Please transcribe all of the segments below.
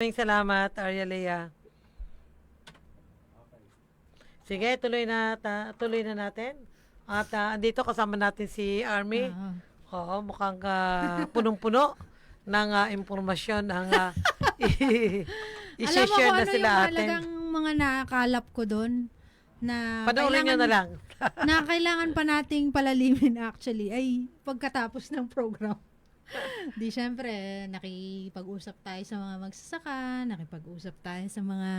Maraming salamat, Arya Lea. Sige, tuloy na ta- tuloy na natin. At ah, andito kasama natin si Army. Oo. Oo, mukhang ah, punong-puno ng ah, impormasyon ang uh, Alam mo i-share kung na ano sila yung atin. talagang mga nakakalap ko doon na Panoorin nyo na lang. na kailangan pa nating palalimin actually ay pagkatapos ng program. Di syempre, nakipag-usap tayo sa mga magsasaka, nakipag-usap tayo sa mga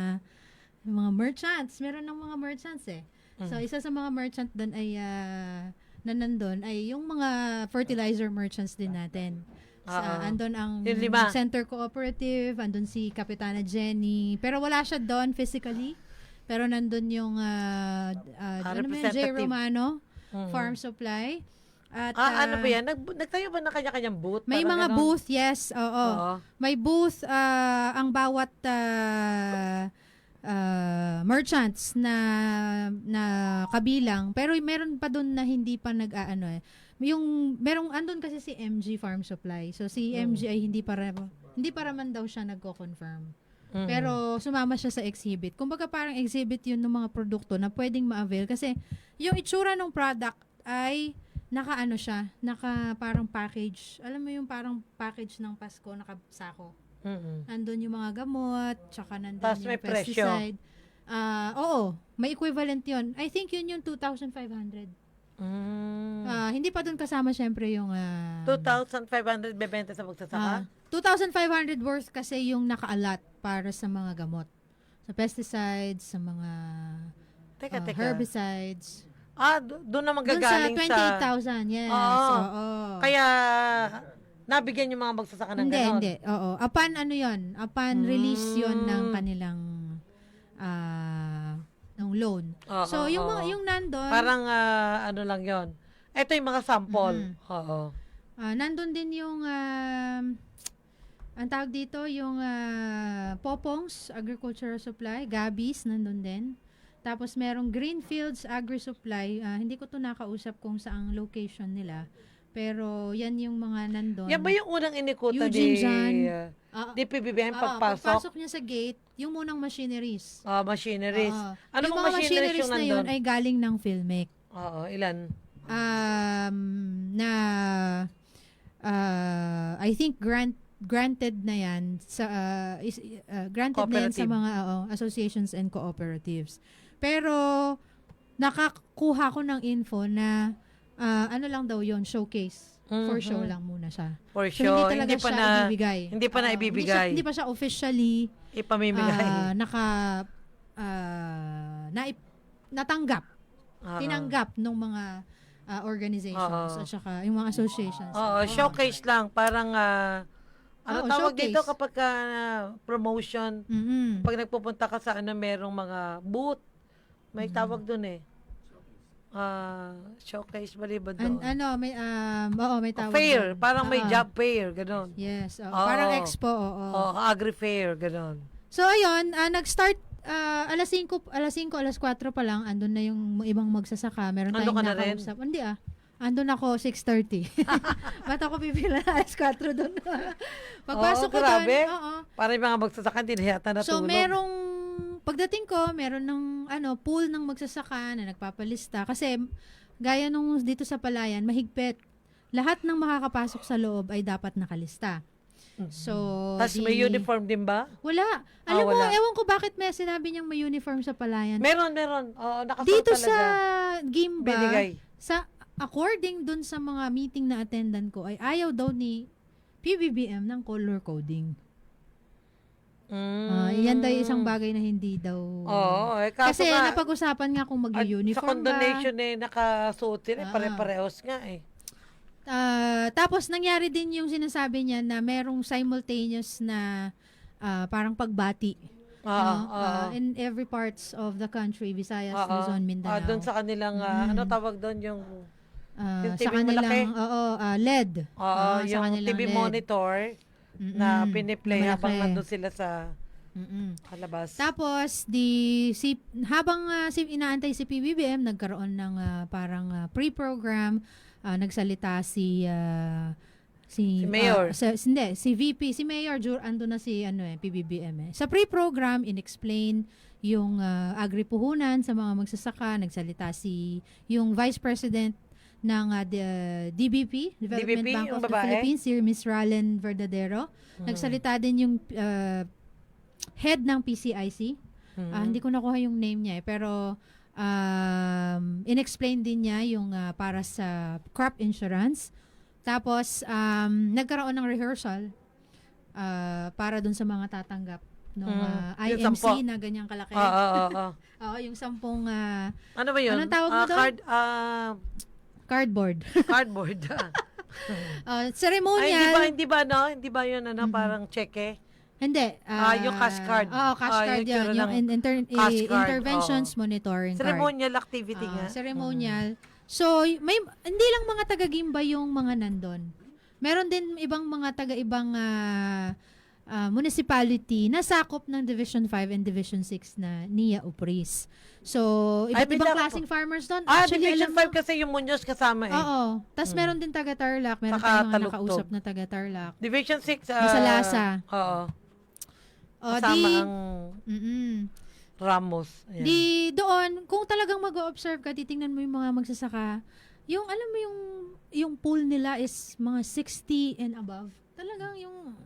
mga merchants. Meron ng mga merchants eh. So, Mm. isa sa mga merchant doon ay ah, na nandun ay yung mga fertilizer merchants din natin. Sa, Oo. andun ang Yung lima. Center Cooperative, andun si Kapitana Jenny. Pero wala siya doon physically. Pero nandun yung uh, uh, Ah, ano? J. Romano, Mm. Farm Supply. At, Ah, ano ah, ba yan? Nag, nagtayo ba ng kanya-kanyang booth? May Parang mga ganon? booth, yes. Oo. Oo. May booth ah, ang bawat ah, ah, merchants na na kabilang pero meron pa doon na hindi pa nag-aano eh. Yung merong andun kasi si MG Farm Supply. So si Mm. MG ay hindi para hindi para man daw siya nagko-confirm. Mm. Pero sumama siya sa exhibit. Kumbaga parang exhibit 'yun ng mga produkto na pwedeng ma-avail kasi yung itsura ng product ay naka ano siya, naka parang package. Alam mo yung parang package ng Pasko nakasako. Mm-mm. Nandun yung mga gamot, tsaka nandun Tas yung may pesticide. Ah, oo, may equivalent 'yon. I think yun yung 2,500. Mm. Ah, hindi pa doon kasama syempre yung ah, 2,500 bebenta sa magsasaka? 2,500 worth kasi yung naka-allot para sa mga gamot. Sa pesticides, sa mga teka, ah, teka. herbicides. Ah, do- doon na Doon sa manggagaling sa... 28,000, yes. Oo. Oo. Kaya, nabigyan yung mga magsasaka ng hindi, ganon. hindi. Oo. Upon ano yon Upon release yon ng Mm. kanilang ah ng loan. Oo, so, yung oo. mga, yung nandun, Parang, ah, ano lang yon Ito yung mga sample. Mhm. Oo. ah, nandun din yung, ah, ang tawag dito, yung ah, Popongs Agricultural Supply, Gabis, nandun din. Tapos merong Greenfields Agri-Supply, ah, hindi ko to nakausap kung saang location nila. Pero yan yung mga nandun. Yan ba yung unang inikutan Eugene ni, Jan. uh, Ah, ni PBBM ah, pagpasok? pagpasok niya sa gate, yung munang machineries. Ah, machineries. Oo. Ano yung mga machineries machineries yung na yun ay galing ng Filmic. Oo, ilan? Um, na uh, I think grant granted na yan sa uh, is, uh, granted na yan sa mga oo, associations and cooperatives. Pero nakakuha ko ng info na uh, ano lang daw yon showcase. For Mhm. show lang muna siya. For So, sure. hindi talaga pa siya na ibibigay. hindi pa na Oo, Hindi, ibibigay. siya, hindi pa siya officially ipamimigay. ah, naka ah, naip, natanggap Oo. tinanggap ng mga ah, organizations Oo. at saka yung mga associations. Oo, showcase lang. Parang, ah, ano Oo, tawag showcase. dito kapag ka, promotion, Mm-mm. pag nagpupunta ka sa ano, merong mga booth, may Mm. tawag dun eh. Ah, showcase, baliba doon. An- ano, may um, oo, may tawag. fair, doon. parang may Oo. job fair, gano'n. Yes, oo. Oo. parang expo, oo. Oh, agri-fair, gano'n. So ayun, ah, nag-start ah, alas 5, alas 5, alas 4 pa lang, andun na yung ibang magsasaka. Meron Andun tayong ka na rin? nakausap. Hindi ah. Andun ako 6.30. Ba't ako pipila na alas 4 doon? Pagpasok Oo, ko doon, grabe. oo. Para yung mga magsasaka, hindi na yata natulog. So, merong, pagdating ko, meron ng, ano, pool ng magsasaka na nagpapalista. Kasi, gaya nung dito sa Palayan, mahigpit. Lahat ng makakapasok sa loob ay dapat nakalista. So, Tapos di- Mm-hmm. may uniform din ba? Wala. Ah, Alam mo, wala. ewan ko bakit may sinabi niyang may uniform sa Palayan. Meron, meron. Oo, nakasuot dito talaga. sa Gimba, Binigay. sa according dun sa mga meeting na attendant ko, ay ayaw daw ni PBBM ng color coding. Mm. Ah, yan daw yung isang bagay na hindi daw. Oo, eh, kaso Kasi nga, napag-usapan nga kung at sa mag-uniform ba. condonation eh, nakasuot sila, Ah. pare-parehos nga eh. Ah, tapos nangyari din yung sinasabi niya na merong simultaneous na ah, parang pagbati. Oo, no? oo. Ah, in every parts of the country, Visayas, Oo. Luzon, Mindanao. Ah, doon sa kanilang, ah, Mm. ano tawag doon yung, Ah, yung sa TV kanilang, malaki? oo, ah, LED. oo, Ah, yung TV LED. monitor Mm-mm. na piniplay Malaki. habang nandun sila sa Mm-mm. kalabas. Tapos di si habang ah, si inaantay si PBBM nagkaroon ng ah, parang ah, pre-program ah, nagsalita si ah, Si Si, Mayor. ah, sa- hindi, si VP, si Mayor, Jur, ando na si ano eh, PBBM eh. Sa pre-program, in-explain yung ah, agri-puhunan sa mga magsasaka, nagsalita si yung Vice President ng ah, the- DBP, Development DBP, Bank of the babae? Philippines, si Miss Ralen Verdadero. Mm. Nagsalita din yung ah, head ng PCIC, Mm. Ah, hindi ko nakuha yung name niya eh, pero um, in-explain din niya yung ah, para sa crop insurance. Tapos, um, nagkaroon ng rehearsal ah, para dun sa mga tatanggap ng Mm, yung IMC na ganyang kalaki. Oo, oo, oo. Oo, yung sampung ah, Ano ba yun? Anong tawag mo Ah, doon? Card, ah, cardboard. cardboard. Ah, Ay, ceremonial. hindi ba, hindi ba, no? Hindi ba yun, ano, Mhm. parang cheque? Hindi. Ah, yung cash card. Oo, cash Ah, card yung yun. Yung ng in- inter- card, interventions oo. monitoring card. Ceremonial activity Ah, nga. ceremonial. So, y- may hindi lang mga taga-Gimba yung mga nandun. Meron din ibang mga taga-ibang ah, ah, municipality na sakop ng Division 5 and Division 6 na NIA Upris. So, Ay, iba't may ibang dako klaseng farmers doon. Ah, Actually, Division alam 5 mo- kasi yung Munoz kasama eh. Oo. Tapos Mm. meron din taga-Tarlac. Meron Saka tayong mga nakausap na taga-Tarlac. Division 6, ah, Yung sa Lasa. Oo. O, kasama di, ang mm Ramos. Ayan. Di doon, kung talagang mag-observe ka, titingnan mo yung mga magsasaka, yung alam mo yung yung pool nila is mga 60 and above. Talagang yung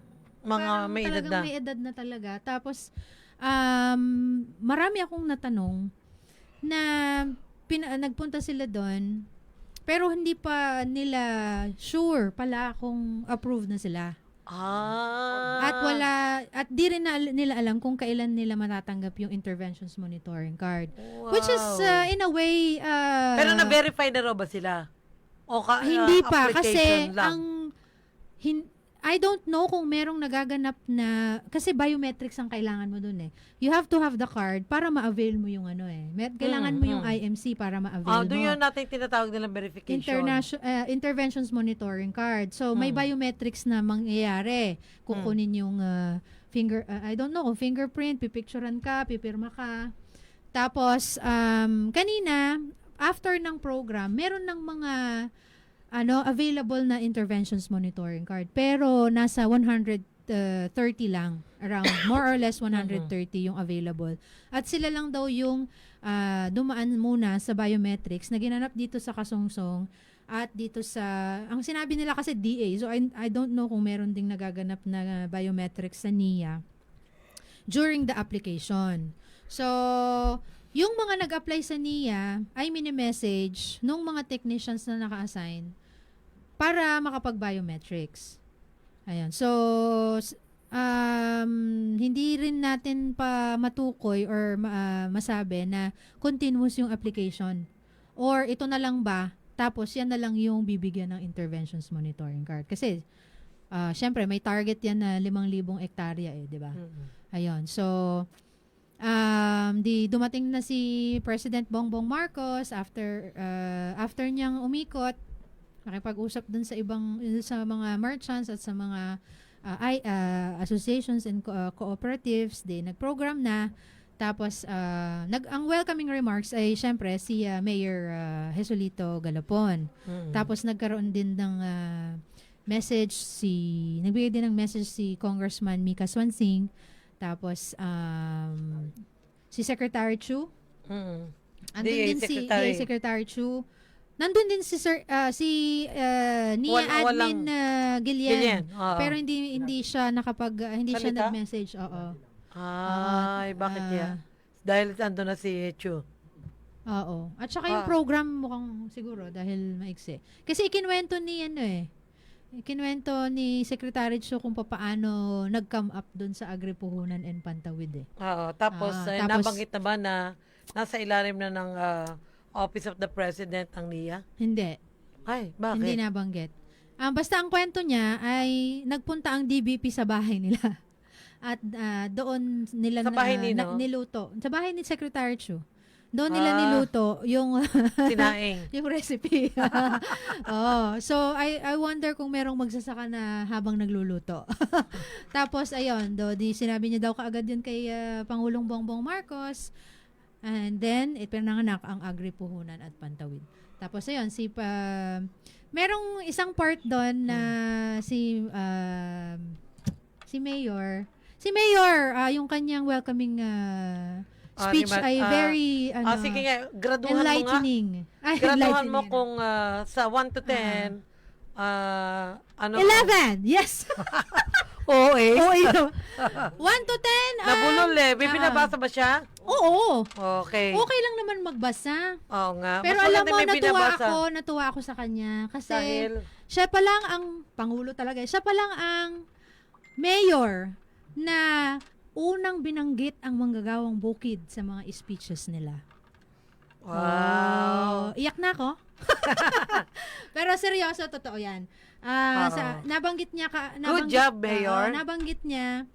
mga parang may edad na. may edad na talaga. Tapos um, marami akong natanong na pina, nagpunta sila doon pero hindi pa nila sure pala kung approved na sila. Ah. At wala at di rin na, nila alam kung kailan nila matatanggap yung interventions monitoring card. Which is Wow. uh, in a way uh, Pero na-verify na raw ba sila? O ka, hindi ah, pa kasi lang? ang hin, I don't know kung merong nagaganap na kasi biometrics ang kailangan mo dun eh. You have to have the card para ma-avail mo yung ano eh. Mer- kailangan Mm, mo yung mm. IMC para ma-avail Ah, mo. doon yun natin tinatawag nilang verification. International uh, interventions monitoring card. So may Mm. biometrics na mangyayari. Kukunin yung uh, finger uh, I don't know kung fingerprint, pipicturean ka, pipirma ka. Tapos um, kanina after ng program, meron ng mga ano available na interventions monitoring card. Pero nasa 130 lang. Around more or less 130 yung available. At sila lang daw yung ah, dumaan muna sa biometrics na ginanap dito sa Kasungsong at dito sa ang sinabi nila kasi DA so I, I don't know kung meron ding nagaganap na biometrics sa NIA during the application. So yung mga nag-apply sa NIA ay mini-message nung mga technicians na naka-assign para makapag-biometrics. Ayan. So, um, hindi rin natin pa matukoy or ah, masabi na continuous yung application. Or ito na lang ba, tapos yan na lang yung bibigyan ng interventions monitoring card. Kasi, ah, syempre, may target yan na 5,000 hektarya eh, di ba? Mm-mm. Ayun. So, um, di dumating na si President Bongbong Marcos after uh, after niyang umikot, nakipag-usap dun sa ibang sa mga merchants at sa mga uh, I, uh, associations and co- uh, cooperatives, di nag-program na. Tapos uh, nag ang welcoming remarks ay syempre si uh, Mayor uh, Jesulito Galapon. Mm-mm. Tapos nagkaroon din ng ah, message si nagbigay din ng message si Congressman Mika Swansing. Tapos um, si Secretary Chu. Mm-mm. Andun din si Secretary Chu. Nandun din si Sir ah, si uh, NIA Wala- admin walang- uh, Gillian. Oo. Pero hindi hindi siya nakapag ah, hindi siya Salita? nag-message. Oo. Ay, bakit Ah, kaya? Dahil ando na si Chu. Oo. At saka yung Ah. program mukhang siguro dahil maiksi. Kasi ikinwento ni ano eh. Ikinwento ni Secretary Chu kung paano nag-come up doon sa Agripuhunan and Pantawid eh. Oo. Tapos, eh, tapos- nabanggit na ba na nasa ilalim na ng ah, Office of the President ang NIA? Hindi. Ay, bakit? Hindi nabanggit. Ah, basta ang kwento niya ay nagpunta ang DBP sa bahay nila. At ah, doon nila Sa bahay na- nino? na- niluto. Sa bahay ni Secretary Chu. Doon nila Ah. niluto yung Sinaing. yung recipe. oh, so I I wonder kung merong magsasaka na habang nagluluto. Tapos ayun, do di sinabi niya daw kaagad yun kay ah, Pangulong Bongbong Marcos. And then, ipinanganak ang Agri-Puhunan at Pantawid. Tapos, ayun, si pa... merong isang part doon na si um, si Mayor si Mayor ah, yung kanyang welcoming Ah, speech Ma- ay ah, very ano, Ah, sige nga, graduhan mo nga. enlightening. Ay, Graduhan enlightening mo kung ah, sa 1 to 10, ah, ano? 11! Yes! Oo eh. Oo, yun. 1 to 10. ah, Nabulol eh. May ah, binabasa ba siya? Oo. Okay. Okay lang naman magbasa. Oo nga. Pero Mas alam maganda mo, may natuwa binabasa. ako, natuwa ako sa kanya. Kasi, Dahil, siya pa lang ang, Pangulo talaga, eh, siya pa lang ang mayor na unang binanggit ang manggagawang bukid sa mga speeches nila. wow. Oh, iyak na ako. Pero seryoso, totoo yan. Ah, sa, nabanggit niya ka, Good nabanggit, job, Mayor. Oo, nabanggit niya.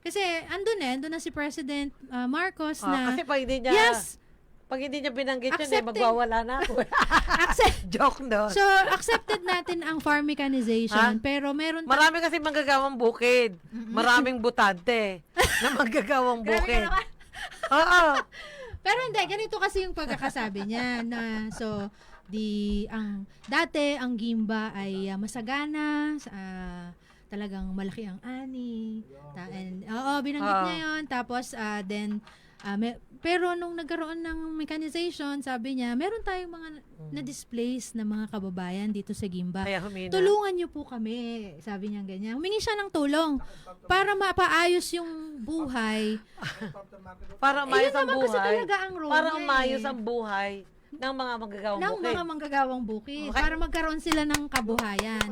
Kasi andun eh, andun na si President ah, Marcos Ah, na kasi pag hindi niya, Yes, pag hindi niya binanggit yun eh, Accepting. magwawala na ako. accept, Joke no. so accepted natin ang farm mechanization, Ha? pero meron Marami kasi manggagawang bukid. Maraming butante na manggagawang Grabe ka bukid. naman. Oo. Pero hindi, ganito kasi yung pagkakasabi niya na so di ang dati ang Gimba ay ah, masagana ah, talagang malaki ang ani ta, and oo binanggit niya yon tapos ah, then ah, me- pero nung nagkaroon ng mechanization sabi niya meron tayong mga na displace na mga kababayan dito sa Gimba. Kaya humina. tulungan niyo po kami sabi niya ganyan. Humingi siya ng tulong para mapaayos yung buhay. Para eh, umayos yun ang naman kasi buhay. talaga ang role Para umayos eh. ang buhay ng mga manggagawang ng bukid. mga manggagawang bukid Okay. para magkaroon sila ng kabuhayan.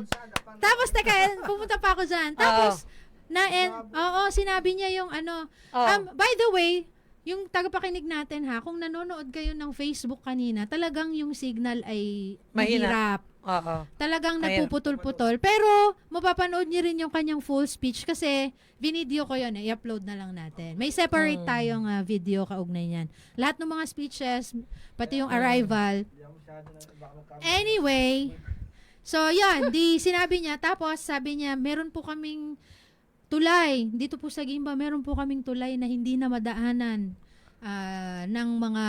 Tapos teka, pumunta pa ako diyan. Tapos na and oo, sinabi niya yung ano. Oh. Um, by the way, yung tagapakinig natin ha, kung nanonood kayo ng Facebook kanina, talagang yung signal ay mahirap. Oo. Talagang nagpuputol-putol. Pero, mapapanood niyo rin yung kanyang full speech kasi video ko yun eh. I-upload na lang natin. May separate Hmm. tayong ah, video kaugnay niyan. Lahat ng mga speeches, pati Hmm. yung arrival. Anyway, so yan, di sinabi niya. Tapos sabi niya, meron po kaming tulay. Dito po sa Gimba, meron po kaming tulay na hindi na madaanan ah, ng mga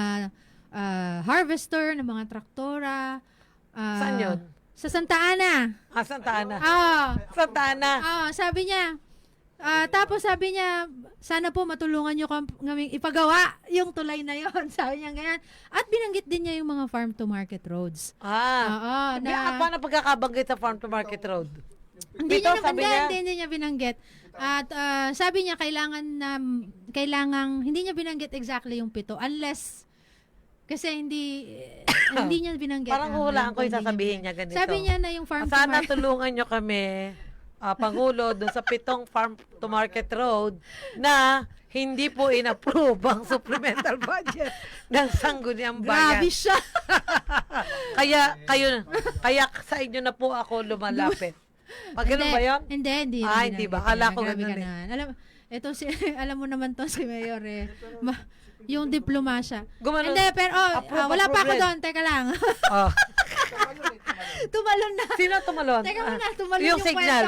ah, harvester, ng mga traktora. ah, Saan yun? Sa Santa Ana. Ah, Santa Ana. Ah, Santa Ana. ah, sabi niya, ah, tapos sabi niya, sana po matulungan niyo kam- kaming ipagawa yung tulay na yon Sabi niya ganyan. At binanggit din niya yung mga farm to market roads. Ah. Oo, Na, na, paano pagkakabanggit sa farm to market road? Hindi niya, sabi niya? hindi, hindi niya binanggit. At ah, sabi niya kailangan na kailangan hindi niya binanggit exactly yung pito unless kasi hindi hindi niya binanggit. Parang ang hulaan ko yung hindi niya sasabihin niya ganito. Sabi niya na yung farm to Sana market. tulungan nyo kami, ah, Pangulo, dun sa pitong farm to market road na hindi po in-approve ang supplemental budget ng Sangguniang Grabe Bayan. siya. Kaya, kayo, kaya sa inyo na po ako lumalapit. Pag ganun ba yun? Hindi, hindi. Ah, hindi ba? Akala ko ganun eh. Alam, ito si, alam mo naman to si Mayor eh. Ma- yung diplomasya. Gumano. Hindi, pero oh, ah, wala pa ako doon. Teka lang. Oh. tumalon na. Sino tumalon? Teka Ah, muna, tumalon yung yung, signal.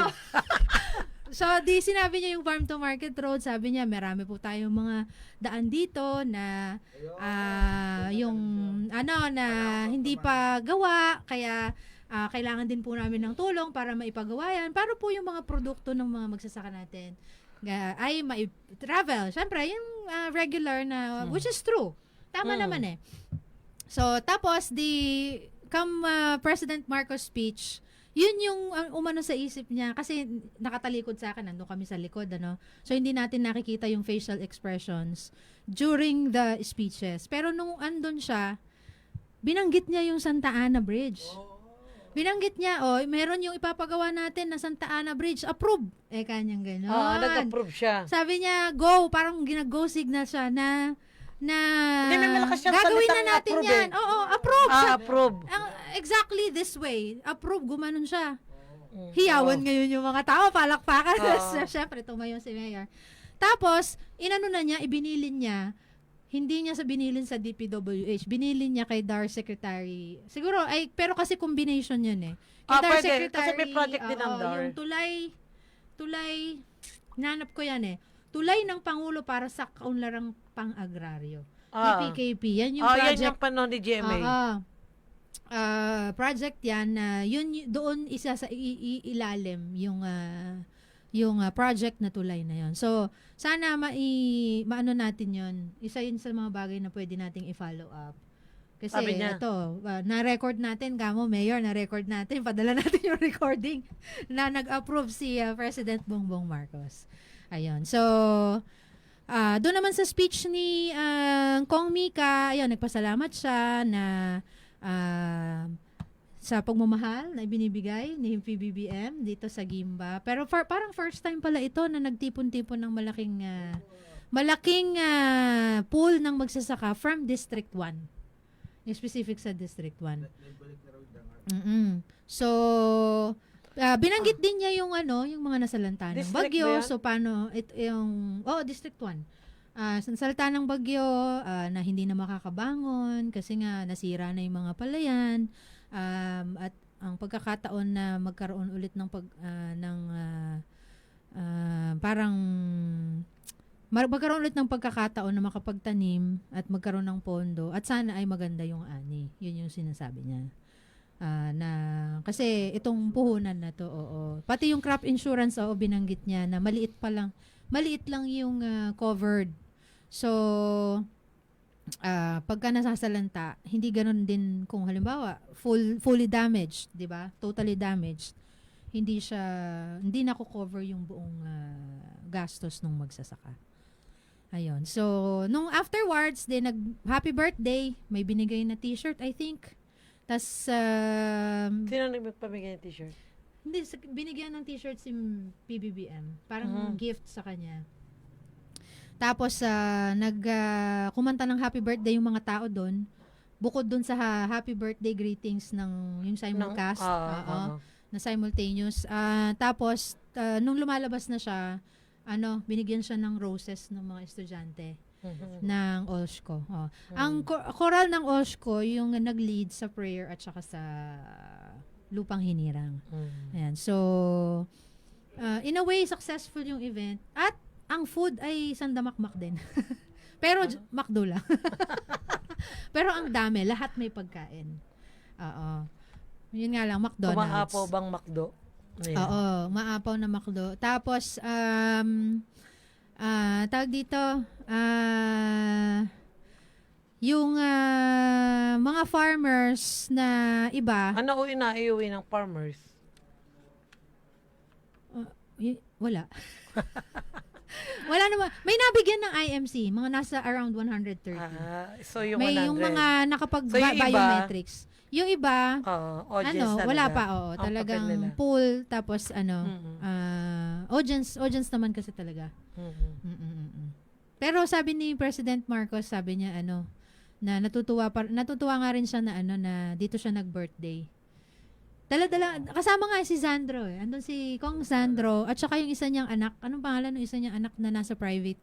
so, di sinabi niya yung farm to market road, sabi niya, marami po tayong mga daan dito na ah, yung ano na hindi pa gawa, kaya ah, kailangan din po namin ng tulong para maipagawa yan. Para po yung mga produkto ng mga magsasaka natin ga- ay mai-travel. Siyempre, yung ah, regular na, which is true. Tama Hmm. naman eh. So, tapos, the come ah, President Marcos speech, yun yung ah, umano sa isip niya kasi nakatalikod sa akin, nandun kami sa likod, ano. So, hindi natin nakikita yung facial expressions during the speeches. Pero nung andun siya, binanggit niya yung Santa Ana Bridge. Binanggit niya, oh, meron yung ipapagawa natin na Santa Ana Bridge. Approve. Eh, kanyang gano'n. Oo, nag-approve siya. Sabi niya, go, parang ginag-go signal siya na na Hindi, may malakas siyang gagawin na salitang natin approve yan. eh. Oo, approve. Ah, approve. ang, exactly this way. Approve, gumanon siya. Mm. Hiyawan Oo. ngayon yung mga tao, palakpakan. Oo. Siyempre, tumayo si Mayor. Tapos, inano na niya, ibinilin niya, hindi niya sa binilin sa DPWH, binilin niya kay DAR Secretary. Siguro, ay, pero kasi combination yun eh. Kay Ah, pwede. Kasi may project din ang DAR. Yung tulay, tulay, nanap ko yan eh. Tulay ng Pangulo para sa kaunlarang pang-agraryo. Ah. PPKP. Yan yung oh, yan project. yung panahon ni GMA. Ah, project yan na yun doon isa sa i- i- ilalim yung ah, yung ah, project na tulay na yon. So, sana mai maano natin yon. Isa yun sa mga bagay na pwede nating i-follow up. Kasi Sabi niya. ito, ah, na-record natin, kamo, Mayor, na-record natin, padala natin yung recording na nag-approve si ah, President Bongbong Marcos. Ayun. So, ah doon naman sa speech ni ah, Kong Mika, ayun, nagpasalamat siya na ah, sa pagmamahal na ibinibigay ni PBBM dito sa Gimba. Pero for, parang first time pala ito na nagtipon-tipon ng malaking ah, malaking ah, pool ng magsasaka from District 1. Yung specific sa District 1. mm So, ah, binanggit din niya yung ano, yung mga nasalanta ng bagyo. So, paano, it, yung, oh, District 1. Ah, sa salta ng bagyo ah, na hindi na makakabangon kasi nga nasira na yung mga palayan um, at ang pagkakataon na magkaroon ulit ng pag ah, ng ah, ah, parang magkaroon ulit ng pagkakataon na makapagtanim at magkaroon ng pondo at sana ay maganda yung ani. Yun yung sinasabi niya. Ah, na kasi itong puhunan na to, oo. Pati yung crop insurance, oo, binanggit niya na maliit pa lang, maliit lang yung ah, covered. So, ah pagka nasasalanta, hindi ganun din kung halimbawa full fully damaged, 'di ba? Totally damaged. Hindi siya hindi na cover yung buong ah, gastos nung magsasaka. Ayun. So, nung afterwards, din nag happy birthday, may binigay na t-shirt, I think. Tas um, Sino nagpamigay ng t-shirt? hindi, binigyan ng t-shirt si PBBM. Parang Mhm. gift sa kanya. Tapos, ah, nag, ah, kumanta ng happy birthday yung mga tao doon. Bukod doon sa ha- happy birthday greetings ng yung simulcast. Ng- ah, oo, ah, ah. na simultaneous. Ah, tapos, ah, nung lumalabas na siya, ano, binigyan siya ng roses ng mga estudyante Mhm. ng OSCO. Oh. Mm. Ang ko- choral ng OSCO, yung nag-lead sa prayer at saka sa lupang hinirang. Mhm. Ayan. So, uh, in a way, successful yung event. At ang food ay sandamakmak din. Pero j- McDo lang. Pero ang dami. Lahat may pagkain. Oo. Yun nga lang, McDonald's. Kumaapaw bang McDo? Ayan. Oo, maapaw na McDo. Tapos, um, ah tawag dito, ah, yung ah, mga farmers na iba, Ano uwi na iuwi ng farmers? Y- wala. wala naman. May nabigyan ng IMC, mga nasa around 130. Ah, so yung May 100. yung mga nakapag So, yung iba- audience ano, talaga. wala pa, oo. Ang Talagang pool, tapos ano, ah, audience, audience naman kasi talaga. Mm-mm-mm. Pero sabi ni President Marcos, sabi niya ano, na natutuwa pa, natutuwa nga rin siya na ano na dito siya nag-birthday. Dala-dala, kasama nga si Sandro eh. Andun si Kong Sandro at saka yung isa niyang anak. Anong pangalan ng isa niyang anak na nasa private?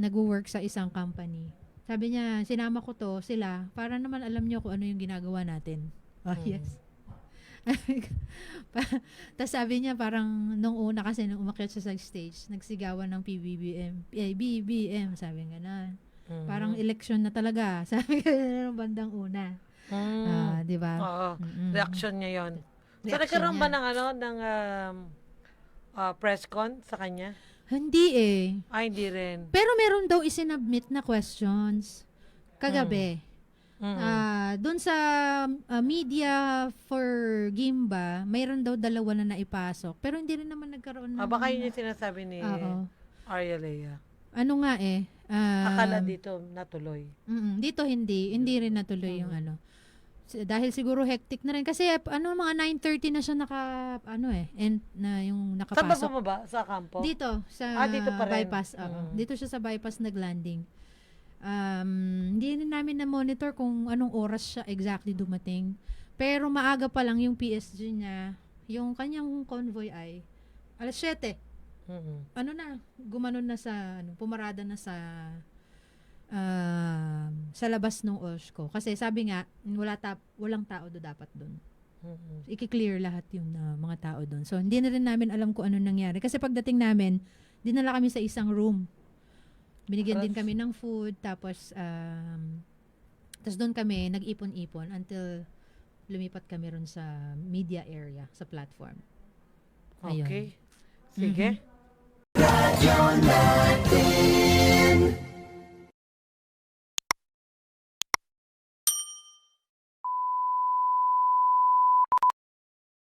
Nag-work sa isang company. Sabi niya, sinama ko to, sila, para naman alam niyo kung ano yung ginagawa natin. Oh, Mm. yes. Tapos sabi niya parang nung una kasi nung umakyat siya sa stage, nagsigawan ng PBBM. Eh, BBM, sabi nga na. Mhm. Parang election na talaga. Sabi nga nung bandang una. Mm. Ah, di ba? Oo. Mm-mm. Reaction niya yon. So, Reaction nagkaroon ba niya. ng ano, ng um, ah, press con sa kanya? Hindi eh. Ay, hindi rin. Pero meron daw isinabmit na questions kagabi. Mhm. Ah, doon sa ah, media for Gimba, mayroon daw dalawa na naipasok. Pero hindi rin naman nagkaroon ng... ah, baka yun yung sinasabi ni Oo. Arya Lea. Ano nga eh. ah, Akala dito natuloy. Mm, dito hindi, hindi rin natuloy yung Mm. ano. Dahil siguro hectic na rin kasi ano mga 9:30 na siya naka ano eh, and na yung Saan ba nakapasok. bumaba? Sa kampo? Dito sa Ah, dito pa rin. bypass. Mm. Dito siya sa bypass naglanding. Um, hindi rin namin na monitor kung anong oras siya exactly dumating. Pero maaga pa lang yung PSG niya, yung kanyang convoy ay alas 7 Mhm. ano na, gumanon na sa, ano, pumarada na sa, sa labas ng Oshko. Kasi sabi nga, wala ta- walang tao do dapat doon. So, i-clear lahat yung uh, mga tao doon. So, hindi na rin namin alam kung ano nangyari. Kasi pagdating namin, dinala kami sa isang room. Binigyan Alas. din kami ng food. Tapos, um, tapos doon kami, nag-ipon-ipon until lumipat kami ron sa media area, sa platform. Ayun. Okay. Sige. Mm-hmm.